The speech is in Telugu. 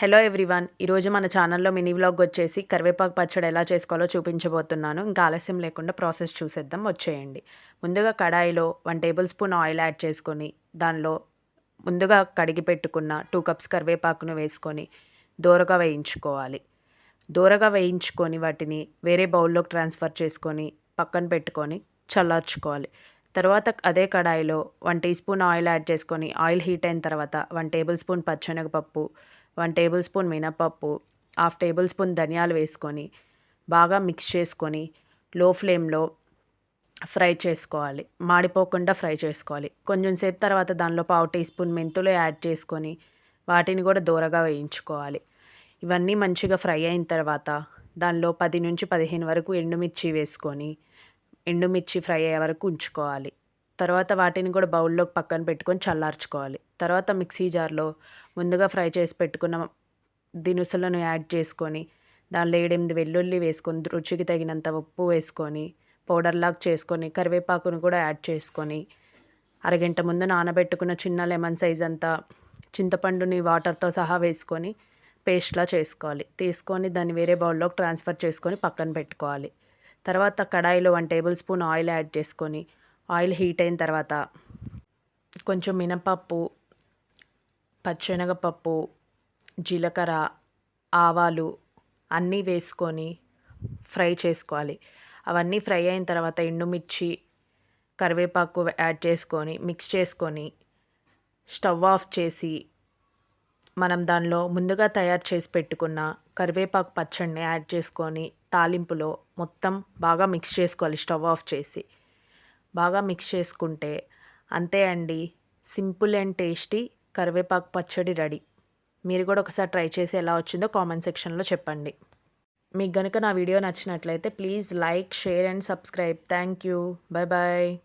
హలో ఎవ్రీవన్ ఈరోజు మన ఛానల్లో మినీ వ్లాగ్ వచ్చేసి కరివేపాకు పచ్చడి ఎలా చేసుకోవాలో చూపించబోతున్నాను. ఇంకా ఆలస్యం లేకుండా ప్రాసెస్ చూసేద్దాం. వచ్చేయండి. ముందుగా కడాయిలో one tablespoon oil add చేసుకొని దానిలో ముందుగా కడిగి పెట్టుకున్న టూ కప్స్ కరివేపాకును వేసుకొని దూరగా వేయించుకోవాలి. దూరగా వేయించుకొని వాటిని వేరే బౌల్లోకి ట్రాన్స్ఫర్ చేసుకొని పక్కన పెట్టుకొని చల్లార్చుకోవాలి. తర్వాత అదే కడాయిలో one teaspoon oil add చేసుకొని ఆయిల్ హీట్ అయిన తర్వాత వన్ టేబుల్ స్పూన్ పచ్చెనగపప్పు వన్ టేబుల్ స్పూన్ మినపప్పు హాఫ్ టేబుల్ స్పూన్ ధనియాలు వేసుకొని బాగా మిక్స్ చేసుకొని లో ఫ్లేమ్లో ఫ్రై చేసుకోవాలి. మాడిపోకుండా ఫ్రై చేసుకోవాలి. కొంచెం సేపు తర్వాత దానిలో పావు టీ స్పూన్ మెంతులు యాడ్ చేసుకొని వాటిని కూడా దూరగా వేయించుకోవాలి. ఇవన్నీ మంచిగా ఫ్రై అయిన తర్వాత దానిలో పది నుంచి పదిహేను వరకు ఎండుమిర్చి వేసుకొని ఎండుమిర్చి ఫ్రై అయ్యే వరకు ఉంచుకోవాలి. తర్వాత వాటిని కూడా బౌల్లోకి పక్కన పెట్టుకొని చల్లార్చుకోవాలి. తర్వాత మిక్సీ జార్లో ముందుగా ఫ్రై చేసి పెట్టుకున్న దినుసులను యాడ్ చేసుకొని దానిలో ఏడెనిమిది వెల్లుల్లి వేసుకొని రుచికి తగినంత ఉప్పు వేసుకొని పౌడర్లాగా చేసుకొని కరివేపాకును కూడా యాడ్ చేసుకొని అరగంట ముందు నానబెట్టుకున్న చిన్న లెమన్ సైజ్ అంతా చింతపండుని వాటర్తో సహా వేసుకొని పేస్ట్లా చేసుకోవాలి. తీసుకొని దాన్ని వేరే బౌల్లోకి ట్రాన్స్ఫర్ చేసుకొని పక్కన పెట్టుకోవాలి. తర్వాత కడాయిలో one tablespoon oil add చేసుకొని ఆయిల్ హీట్ అయిన తర్వాత కొంచెం మినపప్పు పచ్చెనగపప్పు జీలకర్ర ఆవాలు అన్నీ వేసుకొని ఫ్రై చేసుకోవాలి. అవన్నీ ఫ్రై అయిన తర్వాత ఎండుమిర్చి కరివేపాకు యాడ్ చేసుకొని మిక్స్ చేసుకొని స్టవ్ ఆఫ్ చేసి మనం దానిలో ముందుగా తయారు చేసి పెట్టుకున్న కరివేపాకు పచ్చడిని యాడ్ చేసుకొని తాలింపులో మొత్తం బాగా మిక్స్ చేసుకోవాలి స్టవ్ ఆఫ్ చేసి. బాగా మిక్స్ చేసుకుంటే అంతే అండి. సింపుల్ అండ్ టేస్టీ కరివేపాకు పచ్చడి రెడీ. మీరు కూడా ఒకసారి ట్రై చేసి ఎలా వచ్చిందో కామెంట్ సెక్షన్లో చెప్పండి. మీకు కనుక నా వీడియో నచ్చినట్లయితే please like share and subscribe. Thank you. Bye bye